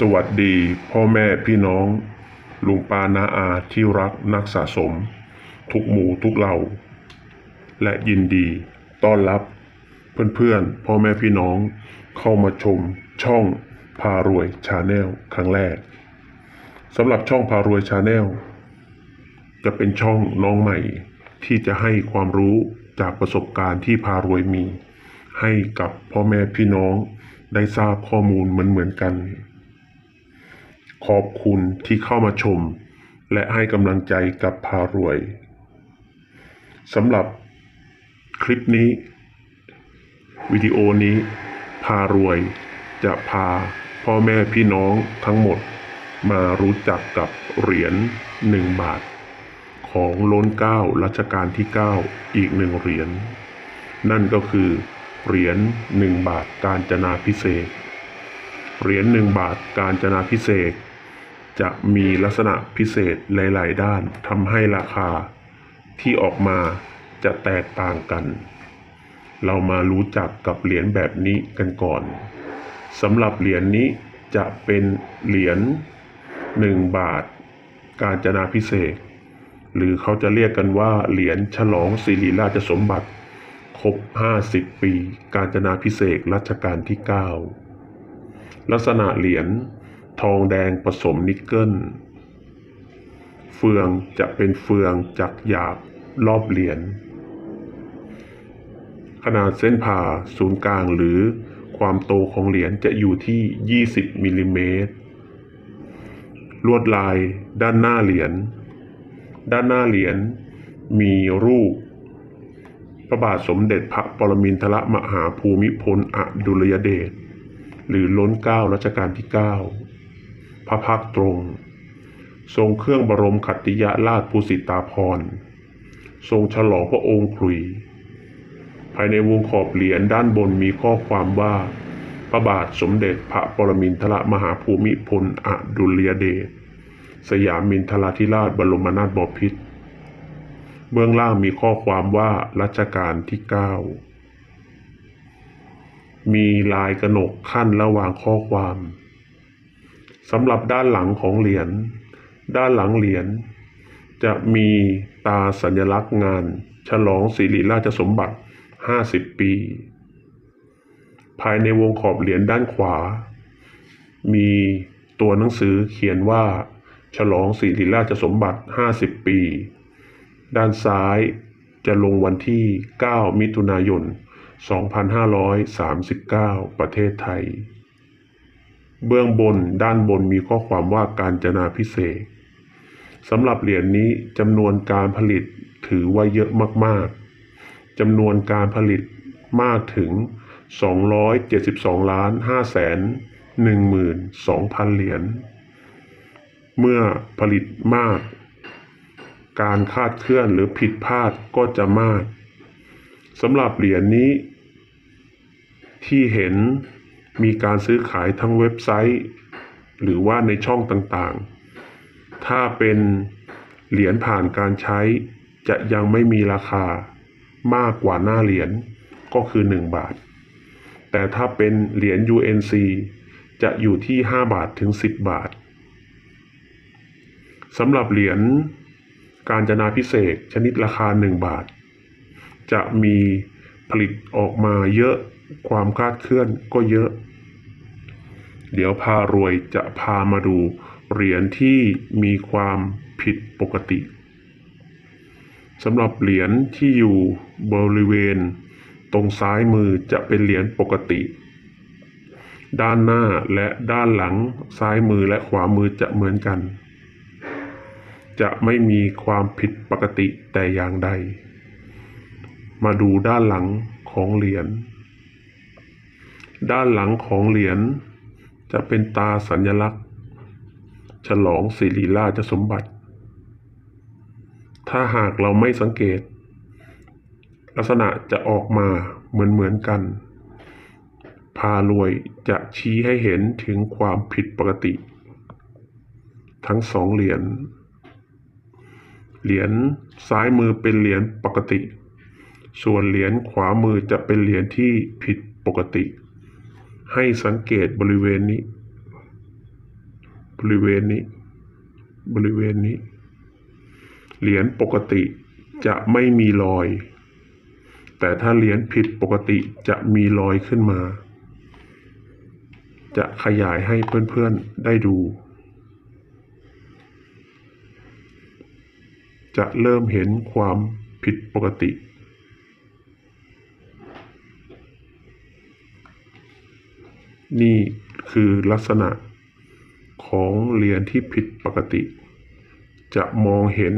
สวัสดีพ่อแม่พี่น้อง ลุงปานาอาที่รักนักสะสม ทุกหมู่ทุกเหล่า และยินดีต้อนรับเพื่อนๆ พ่อแม่พี่น้องเข้ามาชมช่องพารวยชาแนลครั้งแรกสำหรับช่องพารวยชาแนลจะเป็นช่องน้องใหม่ ที่จะให้ความรู้จากประสบการณ์ที่พารวยมี ให้กับพ่อแม่พี่น้องได้ทราบข้อมูลเหมือนๆกัน ขอบคุณที่เข้ามาชม และให้กำลังใจกับพารวยสำหรับคลิปนี้ วิดีโอนี้พารวยจะพาพ่อแม่พี่น้องทั้งหมดมารู้จักกับเหรียญหนึ่งบาท ของล้นเก้ารัชกาลที่ 9 อีกหนึ่งเหรียญนั่นก็คือ เหรียญหนึ่งบาทการจนาพิเศษ เหรียญหนึ่งบาทการจนาพิเศษ จะมีลักษณะพิเศษหลาย ๆ ด้านทำให้ราคาที่ออกมาจะแตกต่างกัน เรามารู้จักกับเหรียญแบบนี้กันก่อนสำหรับเหรียญนี้จะเป็นเหรียญหนึ่งบาท การจนาพิเศษ หรือเขาจะเรียกกันว่าเหรียญฉลองสิริราชสมบัติ ครบ 50 ปี การจนาพิเศษรัชกาลที่ 9 ลักษณะเหรียญ ทองแดงผสมนิกเกิล เฟืองจะเป็นเฟืองจักหยาบรอบเหรียญ ขนาดเส้นผ่าศูนย์กลางหรือความโตของเหรียญจะอยู่ที่ 20มิลลิเมตร ลวดลายด้านหน้าเหรียญ ด้านหน้าเหรียญมีรูป พระบาทสมเด็จพระปรมินทรมหาภูมิพลอดุลยเดชหรือล้นเก้ารัชกาลที่9 พระพักตร์ตรง ทรงเครื่องบรมขัตติยราชภูสิตาภรทรงฉลองพระองค์ครุย ภายในวงขอบเหรียญด้านบนมีข้อความว่าพระบาทสมเด็จพระปรมินทรมหาภูมิพลอดุลยเดชสยามมินทราธิราชบรมนาถบพิตรเบื้องล่างมีข้อความว่ารัชกาลที่ 9 มีลายกระหนกขั้นระหว่างข้อความ สำหรับด้านหลังของเหรียญ ด้านหลังเหรียญ จะมีตาสัญลักษณ์งาน ฉลองสิริราชสมบัติ 50 ปี ภายในวงขอบเหรียญด้านขวา มีตัวหนังสือเขียนว่า ฉลองสิริราชสมบัติ 50 ปี ด้านซ้ายจะลงวันที่ 9 มิถุนายน 2539 ประเทศไทย เบื้องบนด้านบนมีข้อความว่าการจนาพิเศษสำหรับเหรียญนี้จำนวนการผลิตถือว่าเยอะมากๆจำนวนการผลิตมากถึง 272 ล้าน5แสน12,000 เหรียญ เมื่อผลิตมาก การคาดเคลื่อนหรือผิดพลาดก็จะมากสำหรับเหรียญนี้ที่เห็น มีการซื้อขายทั้งเว็บไซต์ หรือว่าในช่องต่างๆ ถ้าเป็นเหรียญผ่านการใช้จะยังไม่มีราคามากกว่าหน้าเหรียญก็คือ 1 บาท แต่ถ้าเป็นเหรียญ UNC จะอยู่ที่ 5 บาทถึง 10 บาทสำหรับเหรียญการจนาพิเศษชนิดราคา 1 บาท จะมีผลิตออกมาเยอะ ความคลาดเคลื่อนก็เยอะ เดี๋ยวพารวยจะพามาดู เหรียญที่มีความผิดปกติสำหรับเหรียญที่อยู่บริเวณ ตรงซ้ายมือจะเป็นเหรียญปกติ ด้านหน้าและด้านหลังซ้ายมือและขวามือจะเหมือนกัน จะไม่มีความผิดปกติแต่อย่างใด มาดูด้านหลังของเหรียญ ด้านหลังของเหรียญจะเป็นตาสัญลักษณ์ ฉลองสิริราชสมบัติ ถ้าหากเราไม่สังเกต ลักษณะจะออกมาเหมือนเหมือนกัน พารวยจะชี้ให้เห็นถึงความผิดปกติ ทั้งสองเหรียญ เหรียญซ้ายมือเป็นเหรียญปกติ ส่วนเหรียญขวามือจะเป็นเหรียญที่ผิดปกติ ให้สังเกตบริเวณนี้ บริเวณนี้ บริเวณนี้ เหรียญปกติจะไม่มีรอย แต่ถ้าเหรียญผิดปกติจะมีรอยขึ้นมา จะขยายให้เพื่อนๆได้ดู จะเริ่มเห็นความผิดปกติ นี่คือลักษณะของเหรียญที่ผิดปกติ จะมองเห็น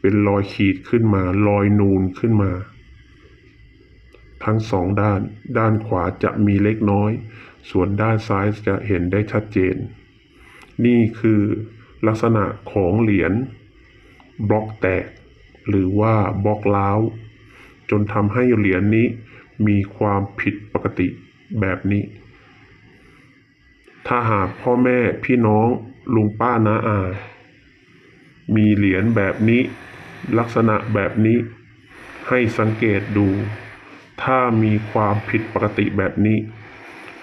เป็นรอยขีดขึ้นมา รอยนูนขึ้นมา ทั้งสองด้าน ด้านขวาจะมีเล็กน้อย ส่วนด้านซ้ายจะเห็นได้ชัดเจน นี่คือลักษณะของเหรียญบล็อกแตก หรือว่าบล็อกล้าว จนทำให้เหรียญนี้มีความผิดปกติ แบบนี้ ถ้าหากพ่อแม่พี่น้องลุงป้าน้าอา มีเหรียญแบบนี้ ลักษณะแบบนี้ ให้สังเกตดู ถ้ามีความผิดปกติแบบนี้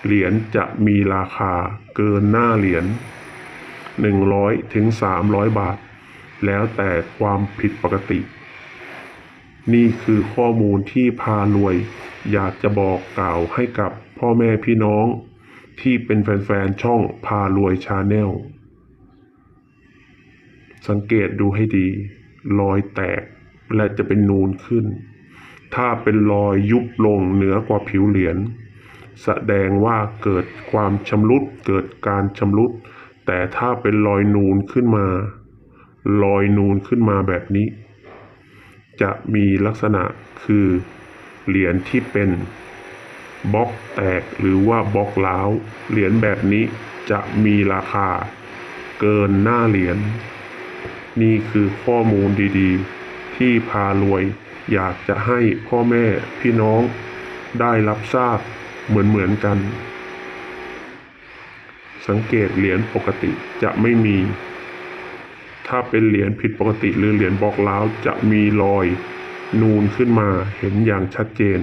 เหรียญจะมีราคาเกินหน้าเหรียญ100ถึง300 บาท แล้วแต่ความผิดปกติ นี่คือข้อมูลที่พารวย อยากจะบอกกล่าวให้กับพ่อแม่พี่น้อง ที่เป็นแฟนๆ ช่องพารวยชาแนล สังเกตดูให้ดี รอยแตกและจะเป็นนูนขึ้น ถ้าเป็นรอยยุบลงเหนือกว่าผิวเหรียญแสดงว่าเกิดความชำรุดเกิดการชำรุด แต่ถ้าเป็นรอยนูนขึ้นมา รอยนูนขึ้นมาแบบนี้ จะมีลักษณะคือ เหรียญที่เป็นบล็อกแตกหรือว่าบล็อกล้าวเหรียญแบบนี้จะมีราคาเกินหน้าเหรียญนี่คือข้อมูลดีๆ ที่พารวยอยากจะให้พ่อแม่พี่น้องได้รับทราบเหมือนๆกัน สังเกตเหรียญปกติจะไม่มี ถ้าเป็นเหรียญผิดปกติหรือเหรียญบล็อกล้าวจะมีรอย นูนขึ้นมาเห็นอย่างชัดเจน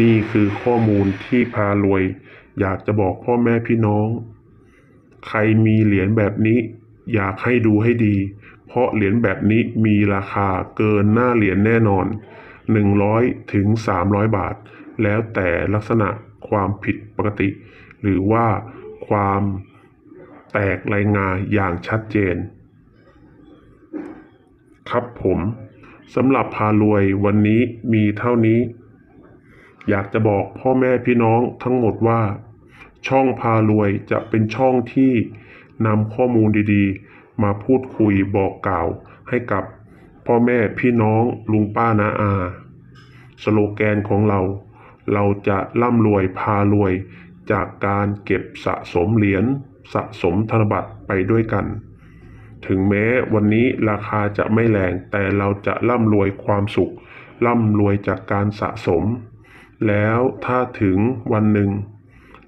นี่คือข้อมูลที่พารวย อยากจะบอกพ่อแม่พี่น้อง ใครมีเหรียญแบบนี้ อยากให้ดูให้ดี เพราะเหรียญแบบนี้มีราคาเกินหน้าเหรียญแน่นอน 100ถึง300 บาท แล้วแต่ลักษณะความผิดปกติ หรือว่าความแตกรายงานอย่างชัดเจน ครับผม สำหรับพารวยวันนี้มีเท่านี้ อยากจะบอกพ่อแม่พี่น้องทั้งหมดว่า ช่องพารวยจะเป็นช่องที่นำข้อมูลดีๆ มาพูดคุยบอกกล่าวให้กับพ่อแม่พี่น้องลุงป้านาอา สโลแกนของเรา เราจะร่ำรวยพารวยจากการเก็บสะสมเหรียญสะสมธนบัตรไปด้วยกัน ถึงแม้วันนี้ราคาจะไม่แรง แต่เราจะร่ำรวยความสุข ร่ำรวยจากการสะสม แล้วถ้าถึงวันหนึ่ง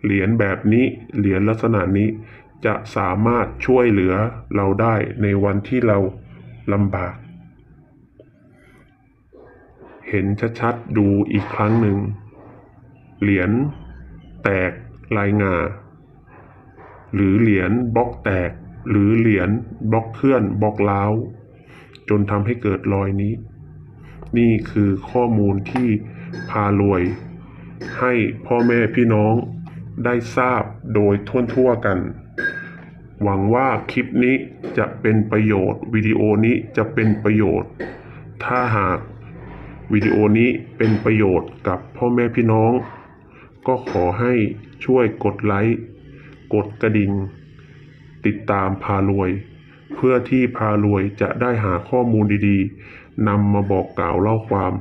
เหรียญแบบนี้ เหรียญลักษณะนี้จะสามารถช่วยเหลือเราได้ในวันที่เราลำบาก เห็นชัดๆดูอีกครั้งหนึ่ง เหรียญแตกลายงา หรือเหรียญบล็อกแตก หรือเหรียญบล็อกเคลื่อนบล็อกล้าว จนทำให้เกิดรอยนี้ นี่คือข้อมูลที่พารวย ให้พ่อแม่พี่น้องได้ทราบโดยทั่วๆกัน หวังว่าคลิปนี้จะเป็นประโยชน์ วิดีโอนี้จะเป็นประโยชน์ ถ้าหากวิดีโอนี้เป็นประโยชน์กับพ่อแม่พี่น้อง ก็ขอให้ช่วยกดไลค์ กดกระดิ่ง ติดตามพารวย เพื่อที่พารวยจะได้หาข้อมูลดีๆนำมาบอกกล่าวเล่าความ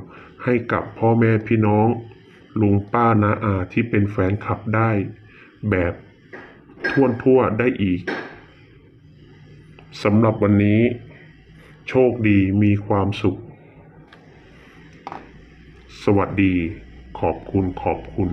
ให้กับพ่อแม่พี่น้อง ลุงป้าน้าอาที่เป็นแฟนคลับได้ แบบท่วนทั่วได้อีกสำหรับวันนี้ โชคดีมีความสุข สวัสดี ขอบคุณขอบคุณ